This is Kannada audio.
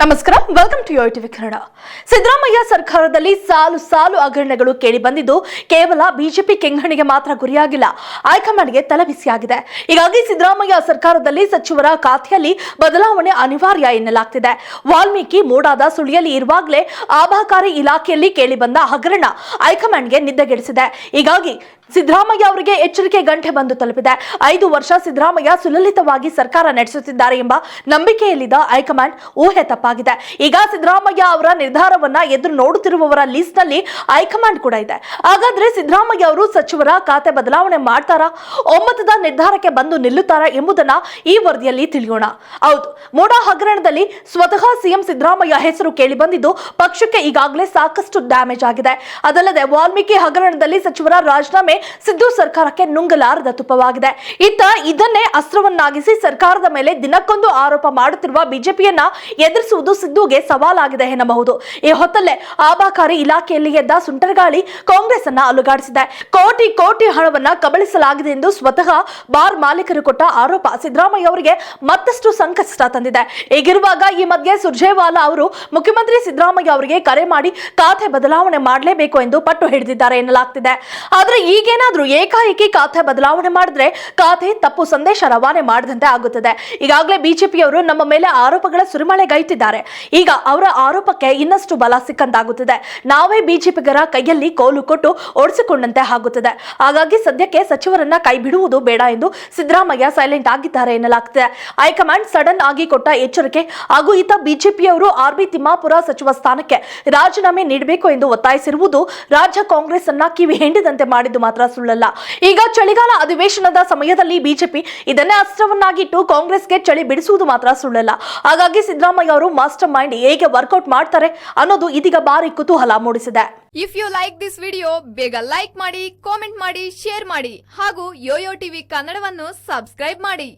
ನಮಸ್ಕಾರ welcome to your TV Kannada. Siddaramaiah ಸರ್ಕಾರದಲ್ಲಿ ಸಾಲು ಸಾಲು ಹಗರಣಗಳು ಕೇಳಿ ಬಂದಿದ್ದು ಕೇವಲ ಬಿಜೆಪಿ ಕೆಂಗಣಿಗೆ ಮಾತ್ರ ಗುರಿಯಾಗಿಲ್ಲ, ಹೈಕಮಾಂಡ್ಗೆ ತಲೆಬಿಸಿಯಾಗಿದೆ. ಹೀಗಾಗಿ ಸಿದ್ದರಾಮಯ್ಯ ಸರ್ಕಾರದಲ್ಲಿ ಸಚಿವರ ಖಾತೆಯಲ್ಲಿ ಬದಲಾವಣೆ ಅನಿವಾರ್ಯ ಎನ್ನಲಾಗ್ತಿದೆ. ವಾಲ್ಮೀಕಿ ಮೂಡಾದ ಸುಳಿಯಲ್ಲಿ ಇರುವಾಗಲೇ ಆಬಾಕಾರಿ ಇಲಾಖೆಯಲ್ಲಿ ಕೇಳಿಬಂದ ಹಗರಣ ಹೈಕಮಾಂಡ್ಗೆ ನಿದ್ದೆಗೆಡಿಸಿದೆ. ಹೀಗಾಗಿ ಸಿದ್ದರಾಮಯ್ಯ ಅವರಿಗೆ ಎಚ್ಚರಿಕೆ ಗಂಟೆ ಬಂದು ತಲುಪಿದೆ. ಐದು ವರ್ಷ ಸಿದ್ದರಾಮಯ್ಯ ಸುಲಲಿತವಾಗಿ ಸರ್ಕಾರ ನಡೆಸುತ್ತಿದ್ದಾರೆ ಎಂಬ ನಂಬಿಕೆಯಲ್ಲಿದ್ದ ಹೈಕಮಾಂಡ್ ಊಹೆ ತಪ್ಪಾಗಿದೆ. ಈಗ ಸಿದ್ದರಾಮಯ್ಯ ಅವರ ನಿರ್ಧಾರವನ್ನ ಎದುರು ನೋಡುತ್ತಿರುವವರ ಲಿಸ್ಟ್ನಲ್ಲಿ ಹೈಕಮಾಂಡ್ ಕೂಡ ಇದೆ. ಹಾಗಾದ್ರೆ ಸಿದ್ದರಾಮಯ್ಯ ಅವರು ಸಚಿವರ ಖಾತೆ ಬದಲಾವಣೆ ಮಾಡ್ತಾರಾ? ಒಮ್ಮತದ ನಿರ್ಧಾರಕ್ಕೆ ಬಂದು ನಿಲ್ಲುತ್ತಾರಾ ಎಂಬುದನ್ನ ಈ ವರದಿಯಲ್ಲಿ ತಿಳಿಯೋಣ. ಹೌದು, ಮೋಡ ಹಗರಣದಲ್ಲಿ ಸ್ವತಃ ಸಿಎಂ ಸಿದ್ದರಾಮಯ್ಯ ಹೆಸರು ಕೇಳಿ ಬಂದಿದ್ದು ಪಕ್ಷಕ್ಕೆ ಈಗಾಗಲೇ ಸಾಕಷ್ಟು ಡ್ಯಾಮೇಜ್ ಆಗಿದೆ. ಅದಲ್ಲದೆ ವಾಲ್ಮೀಕಿ ಹಗರಣದಲ್ಲಿ ಸಚಿವರ ರಾಜೀನಾಮೆ ಸಿದ್ದು ಸರ್ಕಾರಕ್ಕೆ ನುಂಗಲಾರದ ತುಪ್ಪವಾಗಿದೆ. ಇತ್ತ ಇದನ್ನೇ ಅಸ್ತ್ರವನ್ನಾಗಿಸಿ ಸರ್ಕಾರದ ಮೇಲೆ ದಿನಕ್ಕೊಂದು ಆರೋಪ ಮಾಡುತ್ತಿರುವ ಬಿಜೆಪಿಯನ್ನ ಎದುರಿಸುವುದು ಸಿದ್ದುಗೆ ಸವಾಲಾಗಿದೆ ಎನ್ನಬಹುದು. ಈ ಹೊತ್ತಲ್ಲೇ ಆಬಾಕಾರಿ ಇಲಾಖೆಯಲ್ಲಿ ಎದ್ದ ಸುಂಟರ್ಗಾಳಿ ಕಾಂಗ್ರೆಸ್ ಅನ್ನ ಅಲುಗಾಡಿಸಿದೆ. ಕೋಟಿ ಕೋಟಿ ಹಣವನ್ನ ಕಬಳಿಸಲಾಗಿದೆ ಎಂದು ಸ್ವತಃ ಬಾರ್ ಮಾಲೀಕರು ಕೊಟ್ಟ ಆರೋಪ ಸಿದ್ದರಾಮಯ್ಯ ಅವರಿಗೆ ಮತ್ತಷ್ಟು ಸಂಕಷ್ಟ ತಂದಿದೆ. ಹೀಗಿರುವಾಗ ಈ ಮಧ್ಯೆ ಸುರ್ಜೇವಾಲಾ ಅವರು ಮುಖ್ಯಮಂತ್ರಿ ಸಿದ್ದರಾಮಯ್ಯ ಅವರಿಗೆ ಕರೆ ಮಾಡಿ ಖಾತೆ ಬದಲಾವಣೆ ಮಾಡಲೇಬೇಕು ಎಂದು ಪಟ್ಟು ಹಿಡಿದಿದ್ದಾರೆ ಎನ್ನಲಾಗ್ತಿದೆ. ಆದ್ರೆ ಈಗೇನಾದ್ರೂ ಏಕಾಏಕಿ ಖಾತೆ ಬದಲಾವಣೆ ಮಾಡಿದ್ರೆ ಖಾತೆ ತಪ್ಪು ಸಂದೇಶ ರವಾನೆ ಮಾಡದಂತೆ ಆಗುತ್ತದೆ. ಈಗಾಗಲೇ ಬಿಜೆಪಿಯವರು ನಮ್ಮ ಮೇಲೆ ಆರೋಪಗಳ ಸುರಿಮಳೆಗೈತಿದ್ದಾರೆ. ಈಗ ಅವರ ಆರೋಪಕ್ಕೆ ಇನ್ನಷ್ಟು ಬಲ ಸಿಕ್ಕಂತಾಗುತ್ತಿದೆ. ನಾವೇ ಬಿಜೆಪಿಗರ ಕೈಯಲ್ಲಿ ಕೋಲು ಕೊಟ್ಟು ಓಡಿಸಿಕೊಂಡಂತೆ ಆಗುತ್ತದೆ. ಹಾಗಾಗಿ ಸದ್ಯಕ್ಕೆ ಸಚಿವರನ್ನ ಕೈ ಬಿಡುವುದು ಬೇಡ ಎಂದು ಸಿದ್ದರಾಮಯ್ಯ ಸೈಲೆಂಟ್ ಆಗಿದ್ದಾರೆ ಎನ್ನಲಾಗ್ತಿದೆ. ಹೈಕಮಾಂಡ್ ಸಡನ್ ಆಗಿ ಕೊಟ್ಟ ಎಚ್ಚರಿಕೆ ಹಾಗೂ ಈತ ಬಿಜೆಪಿಯವರು ಆರ್ಬಿ ತಿಮ್ಮಾಪುರ ಸಚಿವ ಸ್ಥಾನಕ್ಕೆ ರಾಜೀನಾಮೆ ನೀಡಬೇಕು ಎಂದು ಒತ್ತಾಯಿಸಿರುವುದು ರಾಜ್ಯ ಕಾಂಗ್ರೆಸ್ ಅನ್ನ ಕಿವಿ ಹಿಂಡಿದಂತೆ ಮಾಡಿದ್ದು ಮಾತ್ರ ಸುಳ್ಳಲ್ಲ. ಈಗ ಚಳಿಗಾಲ ಅಧಿವೇಶನದ ಸಮಯದಲ್ಲಿ ಬಿಜೆಪಿ ಇದನ್ನೇ ಅಸ್ತ್ರವನ್ನಾಗಿಟ್ಟು ಕಾಂಗ್ರೆಸ್ಗೆ ಚಳಿ ಬಿಡಿಸುವುದು ಮಾತ್ರ ಸುಳ್ಳಲ್ಲ. ಹಾಗಾಗಿ ಸಿದ್ದರಾಮಯ್ಯ ಅವರು ಮಾಸ್ಟರ್ ಮೈಂಡ್ ಹೇಗೆ ವರ್ಕೌಟ್ ಮಾಡ್ತಾರೆ ಅನ್ನೋದು ಇದೀಗ ಭಾರಿ ಕುತೂಹಲ ಮೂಡಿಸಿದೆ. If you like this video ಬೇಗ ಲೈಕ್ ಮಾಡಿ ಕಾಮೆಂಟ್ ಮಾಡಿ ಶೇರ್ ಮಾಡಿ ಹಾಗೂ ಯೋಯೋ ಟಿವಿ ಕನ್ನಡವನ್ನು ಸಬ್ಸ್ಕ್ರೈಬ್ ಮಾಡಿ.